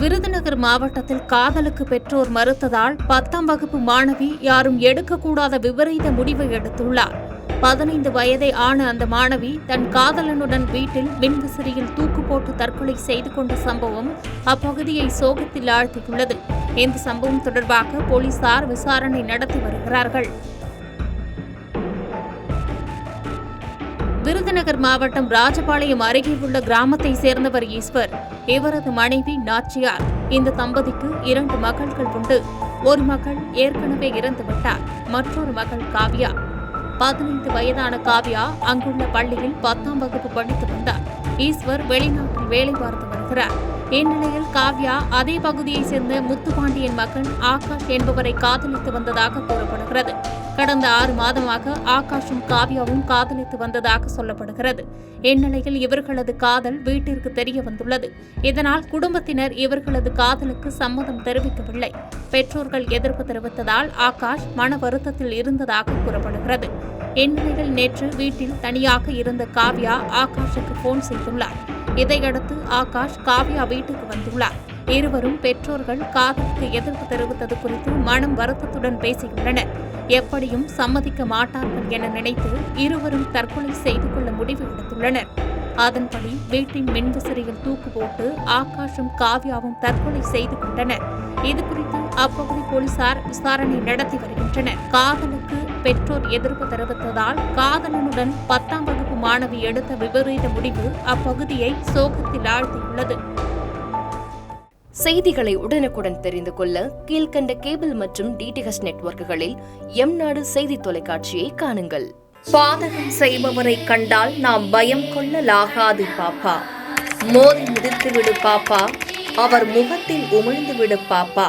விருதுநகர் மாவட்டத்தில் காதலுக்கு பெற்றோர் மறுத்ததால் பத்தாம் வகுப்பு மாணவி யாரும் எடுக்கக்கூடாத விபரீத முடிவை எடுத்துள்ளார். பதினைந்து வயதை ஆன அந்த மாணவி தன் காதலனுடன் வீட்டில் மின்விசிறியில் தூக்கு போட்டு தற்கொலை செய்து கொண்ட சம்பவம் அப்பகுதியை சோகத்தில் ஆழ்த்தியுள்ளது. இந்த சம்பவம் தொடர்பாக போலீசார் விசாரணை நடத்தி வருகிறார்கள். விருதுநகர் மாவட்டம் ராஜபாளையம் அருகே உள்ள கிராமத்தை சேர்ந்தவர் ஈஸ்வர். இவரது மனைவி நாச்சியார் இந்த தம்பதிக்கு இரண்டு மகள்கள் உண்டு. ஒரு மகள் ஏற்கனவே இறந்துவிட்டார் மற்றொரு மகள் காவ்யா. பதினைந்து வயதான காவ்யா அங்குள்ள பள்ளியில் பத்தாம் வகுப்பு படித்து வந்தார். ஈஸ்வர் வெளிநாட்டில் வேலை பார்த்து வருகிறார். இந்நிலையில் காவ்யா அதே பகுதியைச் சேர்ந்த முத்துபாண்டியன் மகன் ஆகாஷ் என்பவரை காதலித்து வந்ததாக கூறப்படுகிறது. கடந்த ஆறு மாதமாக ஆகாஷும் காவ்யாவும் காதலித்து வந்ததாக சொல்லப்படுகிறது. இந்நிலையில் இவர்களது காதல் வீட்டிற்கு தெரிய வந்துள்ளது. இதனால் குடும்பத்தினர் இவர்களது காதலுக்கு சம்மதம் தெரிவிக்கவில்லை. பெற்றோர்கள் எதிர்ப்பு தெரிவித்ததால் ஆகாஷ் மன வருத்தத்தில் இருந்ததாக கூறப்படுகிறது. இந்நிலையில் நேற்று வீட்டில் தனியாக இருந்த காவ்யா ஆகாஷுக்கு போன் செய்துள்ளார். இதையடுத்து ஆகாஷ் காவ்யா வீட்டுக்கு வந்துள்ளார். இருவரும் பெற்றோர்கள் காதலுக்கு எதிர்ப்பு தெரிவித்தது குறித்து மனம் வருத்தத்துடன் பேசியுள்ளனர். எப்படியும் சம்மதிக்க மாட்டார்கள் என நினைத்து இருவரும் தற்கொலை செய்து கொள்ள முடிவு எடுத்துள்ளனர். அதன்படி வீட்டின் மின்விசிறியில் தூக்கு போட்டு ஆகாஷும் காவ்யாவும் தற்கொலை செய்து கொண்டனர். இதுகுறித்து அப்பகுதி போலீசார் விசாரணை நடத்தி வருகின்றனர். காதலுக்கு பெற்றோர் எதிர்ப்பு தெரிவித்ததால் காதலனுடன் பத்தாம் வகுப்பு மாணவி எடுத்த விபரீத முடிவு அப்பகுதியை சோகத்தில் ஆழ்த்தியுள்ளது. செய்திகளை உடனுக்குடன் தெரிந்து கொள்ள கீழ்க்கண்ட கேபிள் மற்றும் டிடிஹெச் நெட்வொர்க்குகளில் எம் நாடு செய்தி தொலைக்காட்சியை காணுங்கள். பாதகம் செய்பவரை கண்டால் நாம் பயம் கொள்ளலாகாது பாப்பா. மோதி மிதித்து விடு பாப்பா. அவர் முகத்தில் உமிழ்ந்து விடு பாப்பா.